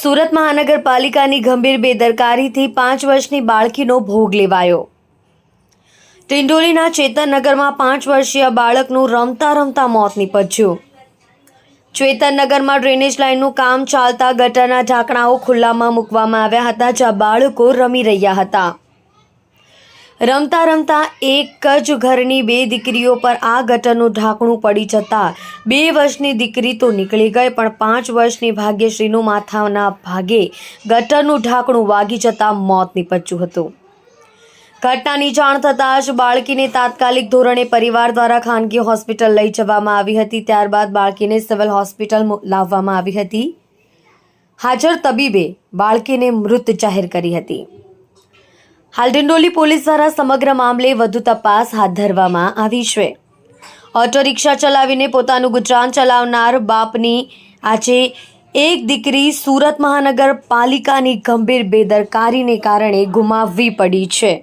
સુરત મહાનગરપાલિકાની ગંભીર બેદરકારીથી પાંચ વર્ષની બાળકીનો ભોગ લેવાયો. ટિંડોલીના ચેતનનગરમાં પાંચ વર્ષીય બાળકનું રમતા રમતા મોત નીપજ્યું. ચેતનનગરમાં ડ્રેનેજ લાઇનનું કામ ચાલતા ગટરના ઢાંકણાઓ ખુલ્લામાં મૂકવામાં આવ્યા હતા, જ્યાં બાળકો રમી રહ્યા હતા. રમતા રમતા એક જ ઘરની બે દીકરીઓ પર આ ગટરનું ઢાંકણું પડી જતાં બે વર્ષની દીકરી તો નીકળી ગઈ, પણ પાંચ વર્ષની ભાગ્યશ્રીનું માથાના ભાગે ગટરનું ઢાંકણું વાગી જતાં મોત નીપજ્યું હતું. ઘટનાની જાણ થતાં જ બાળકીને તાત્કાલિક ધોરણે પરિવાર દ્વારા ખાનગી હોસ્પિટલ લઈ જવામાં આવી હતી. ત્યારબાદ બાળકીને સિવિલ હોસ્પિટલ લાવવામાં આવી હતી. હાજર તબીબે બાળકીને મૃત જાહેર કરી હતી. હાલ ડિંડોલી પોલીસ દ્વારા સમગ્ર મામલે વધુ તપાસ હાથ ધરવામાં આવી છે. ઓટો રિક્ષા ચલાવીને પોતાનું ગુજરાન ચલાવનાર બાપની આજે એક દીકરી સુરત મહાનગરપાલિકાની ગંભીર બેદરકારીને કારણે ગુમાવવી પડી છે.